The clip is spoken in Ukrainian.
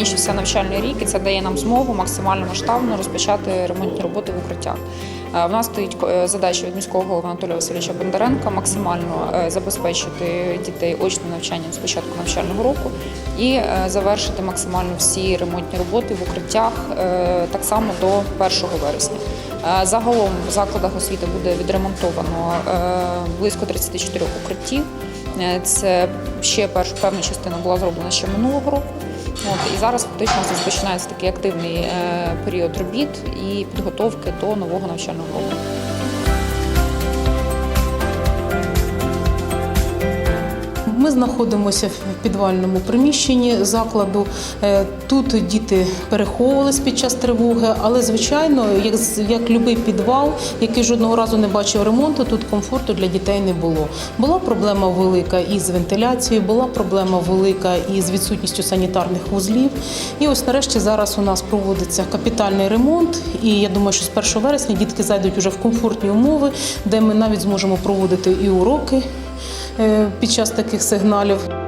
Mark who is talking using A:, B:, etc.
A: розпочався навчальний рік, і це дає нам змогу максимально масштабно розпочати ремонтні роботи в укриттях. Е, В нас стоїть е, задача від міського голови Анатолія Васильовича Бондаренка максимально е, забезпечити дітей очним навчанням з початку навчального року і завершити максимально всі ремонтні роботи в укриттях так само до 1 вересня. Загалом в закладах освіти буде відремонтовано близько 34 укриттів. Е, Це ще перша певна частина була зроблена ще минулого року. От, і зараз фактично розпочинається такий активний е, період робіт і підготовки до нового навчального року.
B: Ми знаходимося в підвальному приміщенні закладу. Е, Тут діти переховувались під час тривоги, але звичайно, як, як будь-який підвал, який жодного разу не бачив ремонту, тут комфорту для дітей не було. Була проблема велика із вентиляцією, була проблема велика із відсутністю санітарних вузлів. І ось нарешті зараз у нас проводиться капітальний ремонт. І я думаю, що з 1 вересня дітки зайдуть уже в комфортні умови, де ми навіть зможемо проводити і уроки під час таких сигналів.